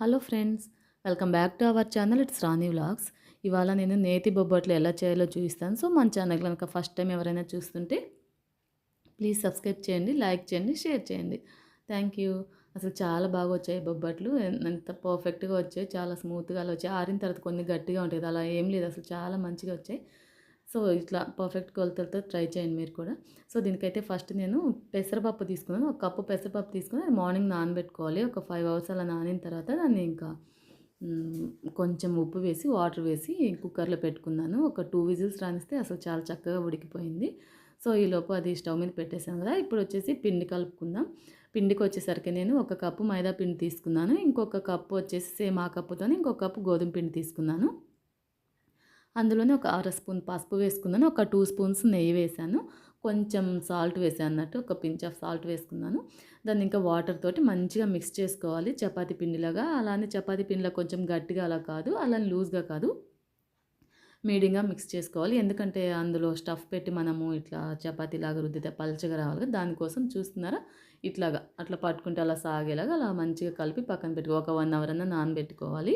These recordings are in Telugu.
Hello friends welcome back to our channel. It's Rani vlogs. ఇవాళ నేను నేతి బొబ్బట్లు ఎలా చేయాలో చూపిస్తాను. సో మన ఛానల్ కనుక ఫస్ట్ టైం ఎవరైనా చూస్తుంటే ప్లీజ్ సబ్స్క్రైబ్ చేయండి లైక్ చేయండి షేర్ చేయండి. Thank you. అసలు చాలా బాగా వచ్చాయి బొబ్బట్లు. ఎంత పర్ఫెక్ట్గా వచ్చాయి. చాలా స్మూత్గా అలా వచ్చాయి. ఆరిన తర్వాత కొన్ని గట్టిగా ఉంటుంది అలా ఏం లేదు. అసలు చాలా మంచిగా వచ్చాయి. సో ఇట్లా పర్ఫెక్ట్ కొలతలతో ట్రై చేయండి మీరు కూడా. సో దీనికైతే ఫస్ట్ నేను పెసరపప్పు తీసుకున్నాను. ఒక కప్పు పెసరపప్పు తీసుకుని అది మార్నింగ్ నానబెట్టుకోవాలి. ఒక ఫైవ్ అవర్స్ అలా నానిన తర్వాత దాన్ని ఇంకా కొంచెం ఉప్పు వేసి వాటర్ వేసి కుక్కర్లో పెట్టుకున్నాను. ఒక టూ విజిల్స్ రానిస్తే అసలు చాలా చక్కగా ఉడికిపోయింది. సో ఈ లోపు అది స్టవ్ మీద పెట్టేసాను కదా. ఇప్పుడు వచ్చేసి పిండి కలుపుకుందాం. పిండికి వచ్చేసరికి నేను ఒక కప్పు మైదా పిండి తీసుకున్నాను. ఇంకొక కప్పు వచ్చేసి సేమ్ ఆ కప్పుతో ఇంకొక కప్పు గోధుమ పిండి తీసుకున్నాను. అందులోనే ఒక అర స్పూన్ పసుపు వేసుకున్నాను ఒక టూ స్పూన్స్ నెయ్యి వేసాను. కొంచెం సాల్ట్ వేసాను అన్నట్టు ఒక పించ్ ఆఫ్ సాల్ట్ వేసుకున్నాను. దాన్ని ఇంకా వాటర్ తోటి మంచిగా మిక్స్ చేసుకోవాలి. చపాతీ పిండిలాగా అలానే చపాతి పిండిలో కొంచెం గట్టిగా అలా కాదు అలా లూజ్గా కాదు. మీడియంగా మిక్స్ చేసుకోవాలి. ఎందుకంటే అందులో స్టఫ్ పెట్టి మనము ఇట్లా చపాతీలాగా రుద్దితే పల్చగా రావాలి కదా దానికోసం చూస్తున్నారా? ఇట్లాగా అట్లా పట్టుకుంటే అలా సాగేలాగా అలా మంచిగా కలిపి పక్కన పెట్టుకో ఒక వన్ అవర్ అన్న నానబెట్టుకోవాలి.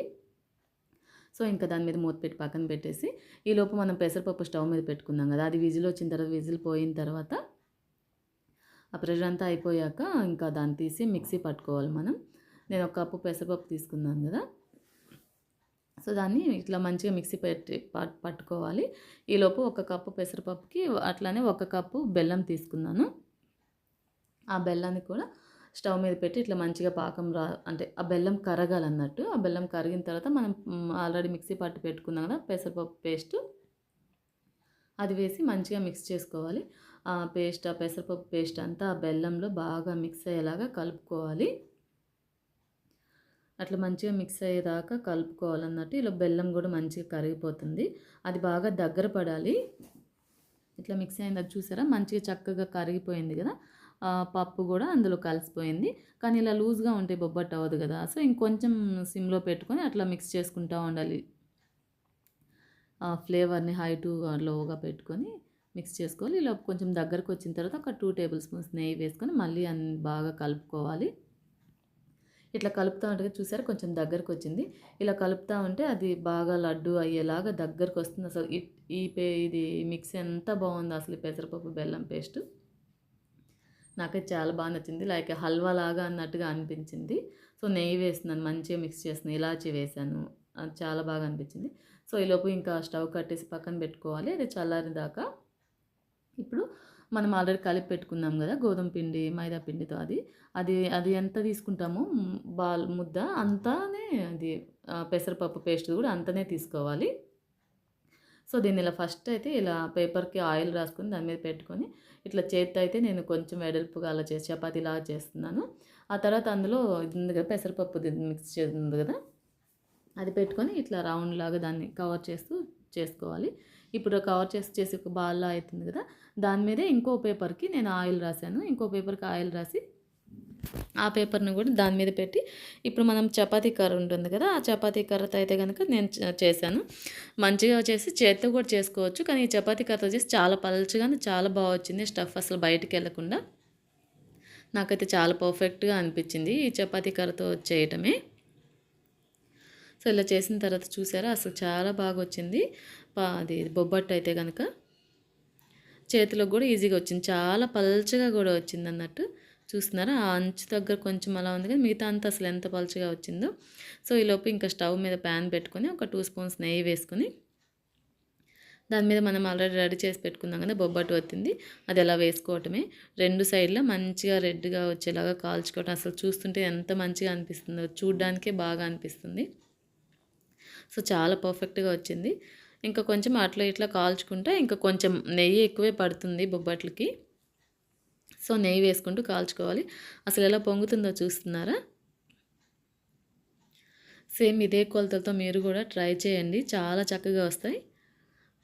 సో ఇంకా దాని మీద మూత పెట్టి పక్కన పెట్టేసి ఈ లోపు మనం పెసరపప్పు స్టవ్ మీద పెట్టుకుందాం కదా అది విజిల్ వచ్చిన తర్వాత విజిల్ పోయిన తర్వాత ఆ ప్రెషర్ అంతా అయిపోయాక ఇంకా దాన్ని తీసి మిక్సీ పట్టుకోవాలి మనం. నేను ఒక కప్పు పెసరపప్పు తీసుకున్నాను కదా సో దాన్ని ఇట్లా మంచిగా మిక్సీ పెట్టి పట్టుకోవాలి. ఈలోపు ఒక కప్పు పెసరపప్పుకి అట్లానే ఒక కప్పు బెల్లం తీసుకున్నాను. ఆ బెల్లాన్ని కూడా స్టవ్ మీద పెట్టి ఇట్లా మంచిగా పాకం రా అంటే ఆ బెల్లం కరగాలన్నట్టు ఆ బెల్లం కరిగిన తర్వాత మనం ఆల్రెడీ మిక్సీ పట్టు పెట్టుకున్నాం కదా పెసరపప్పు పేస్ట్. అది వేసి మంచిగా మిక్స్ చేసుకోవాలి. ఆ పేస్ట్ ఆ పెసరపప్పు పేస్ట్ అంతా ఆ బెల్లంలో బాగా మిక్స్ అయ్యేలాగా కలుపుకోవాలి. అట్లా మంచిగా మిక్స్ అయ్యేదాకా కలుపుకోవాలన్నట్టు ఇలా బెల్లం కూడా మంచిగా కరిగిపోతుంది. అది బాగా దగ్గర పడాలి. ఇట్లా మిక్స్ అయింది చూసారా? మంచిగా చక్కగా కరిగిపోయింది కదా. పప్పు కూడా అందులో కలిసిపోయింది. కానీ ఇలా లూజ్గా ఉంటే బొబ్బట్టు అవ్వదు కదా. సో ఇంకొంచెం సిమ్లో పెట్టుకొని అట్లా మిక్స్ చేసుకుంటూ ఉండాలి. ఫ్లేవర్ని హై టు లోగా పెట్టుకొని మిక్స్ చేసుకోవాలి. ఇలా కొంచెం దగ్గరకు వచ్చిన తర్వాత ఒక టూ టేబుల్ స్పూన్స్ నెయ్యి వేసుకొని మళ్ళీ అన్ని బాగా కలుపుకోవాలి. ఇట్లా కలుపుతూ ఉంటే చూసారా? కొంచెం దగ్గరకు వచ్చింది. ఇలా కలుపుతూ ఉంటే అది బాగా లడ్డు అయ్యేలాగా దగ్గరకు వస్తుంది. అసలు ఈ- ఈ పే ఇది మిక్స్ ఎంత బాగుంది అసలు పెసరపప్పు బెల్లం పేస్ట్. నాకైతే చాలా బాగా నచ్చింది. లైక్ హల్వా లాగా అన్నట్టుగా అనిపించింది. సో నెయ్యి వేసినాను మంచిగా మిక్స్ చేస్తున్నాను. ఇలాచి వేసాను. అది చాలా బాగా అనిపించింది. సో ఈలోపు ఇంకా స్టవ్ కట్టేసి పక్కన పెట్టుకోవాలి. అది చల్లారిన దాకా ఇప్పుడు మనం ఆల్రెడీ కలిపి పెట్టుకున్నాం కదా గోధుమ పిండి మైదా పిండితో అది. అది అది ఎంత తీసుకుంటామో బాల్ ముద్ద అంతానే అది పెసరపప్పు పేస్ట్ కూడా అంతనే తీసుకోవాలి. సో దీన్ని ఇలా ఫస్ట్ అయితే ఇలా పేపర్కి ఆయిల్ రాసుకొని దాని మీద పెట్టుకొని ఇట్లా చేత్తో అయితే నేను కొంచెం వెడల్పుగా అలా చేసి చపాతీలాగా చేస్తున్నాను. ఆ తర్వాత అందులో ఇది ఉంది కదా పెసరపప్పు మిక్స్ చేస్తుంది కదా అది పెట్టుకొని ఇట్లా రౌండ్ లాగా దాన్ని కవర్ చేస్తూ చేసుకోవాలి. ఇప్పుడు కవర్ చేసి చేసి ఒక బాల్లా అవుతుంది కదా దాని మీదే ఇంకో పేపర్కి నేను ఆయిల్ రాశాను. ఇంకో పేపర్కి ఆయిల్ రాసి ఆ పేపర్ను కూడా దాని మీద పెట్టి ఇప్పుడు మనం చపాతీ కర్ర ఉంటుంది కదా ఆ చపాతీ కర్రతో అయితే కనుక నేను చేశాను. మంచిగా చేసి చేత్తో కూడా చేసుకోవచ్చు కానీ ఈ చపాతీ కర్రతో చేసి చాలా పల్చగా చాలా బాగా వచ్చింది స్టఫ్ అసలు బయటికి వెళ్ళకుండా. నాకైతే చాలా పర్ఫెక్ట్గా అనిపించింది ఈ చపాతీ కర్రతో చేయటమే. సో ఇలా చేసిన తర్వాత చూసారా అసలు చాలా బాగా వచ్చింది పా- అది బొబ్బట్టు అయితే కనుక చేతిలో కూడా ఈజీగా వచ్చింది చాలా పల్చగా కూడా వచ్చింది అన్నట్టు చూస్తున్నారా? ఆ అంచు దగ్గర కొంచెం అలా ఉంది కానీ మిగతా అంతా అసలు ఎంత పలుచగా వచ్చిందో. సో ఈలోపు ఇంకా స్టవ్ మీద ప్యాన్ పెట్టుకొని ఒక టూ స్పూన్స్ నెయ్యి వేసుకొని దాని మీద మనం ఆల్రెడీ రెడీ చేసి పెట్టుకున్నాం కదా బొబ్బట్టు వచ్చింది అది ఎలా వేసుకోవటమే. రెండు సైడ్లో మంచిగా రెడ్గా వచ్చేలాగా కాల్చుకోవటం. అసలు చూస్తుంటే ఎంత మంచిగా అనిపిస్తుందో చూడ్డానికే బాగా అనిపిస్తుంది. సో చాలా పర్ఫెక్ట్గా వచ్చింది. ఇంకా కొంచెం అట్లా ఇట్లా కాల్చుకుంటే ఇంకా కొంచెం నెయ్యి ఎక్కువే పడుతుంది బొబ్బట్లకి. సో నెయ్యి వేసుకుంటూ కాల్చుకోవాలి. అసలు ఎలా పొంగుతుందో చూస్తున్నారా? సేమ్ ఇదే కొలతలతో మీరు కూడా ట్రై చేయండి. చాలా చక్కగా వస్తాయి.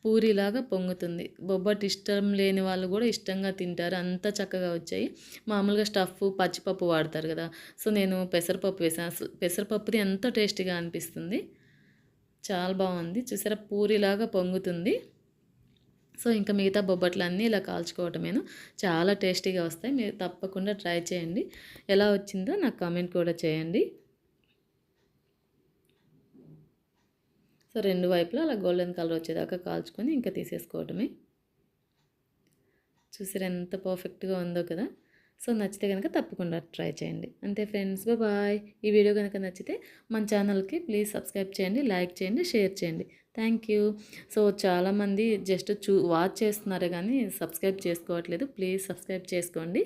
పూరిలాగా పొంగుతుంది. బొబ్బట్ ఇష్టం లేని వాళ్ళు కూడా ఇష్టంగా తింటారు. అంత చక్కగా వచ్చాయి. మామూలుగా స్టఫ్ పచ్చిపప్పు వాడతారు కదా. సో నేను పెసరపప్పు వేసాను. అసలు పెసరపప్పుది ఎంత టేస్టీగా అనిపిస్తుంది. చాలా బాగుంది. చూసారా? పూరిలాగా పొంగుతుంది. సో ఇంకా మిగతా బొబ్బట్లన్నీ ఇలా కాల్చుకోవటమేను. చాలా టేస్టీగా వస్తాయి. మీరు తప్పకుండా ట్రై చేయండి. ఎలా వచ్చిందో నాకు కామెంట్ కూడా చేయండి. సో రెండు వైపులా అలా గోల్డెన్ కలర్ వచ్చేదాకా కాల్చుకొని ఇంకా తీసేసుకోవటమే. చూసారు ఎంత పర్ఫెక్ట్గా ఉందో కదా. సో నచ్చితే కనుక తప్పకుండా ట్రై చేయండి. అంతే ఫ్రెండ్స్ బాయ్. ఈ వీడియో కనుక నచ్చితే మన ఛానల్కి ప్లీజ్ సబ్స్క్రైబ్ చేయండి లైక్ చేయండి షేర్ చేయండి. Thank you. సో చాలామంది జస్ట్ చూ వాచ్ చేస్తున్నారు కానీ సబ్స్క్రైబ్ చేసుకోవట్లేదు. ప్లీజ్ సబ్స్క్రైబ్ చేసుకోండి.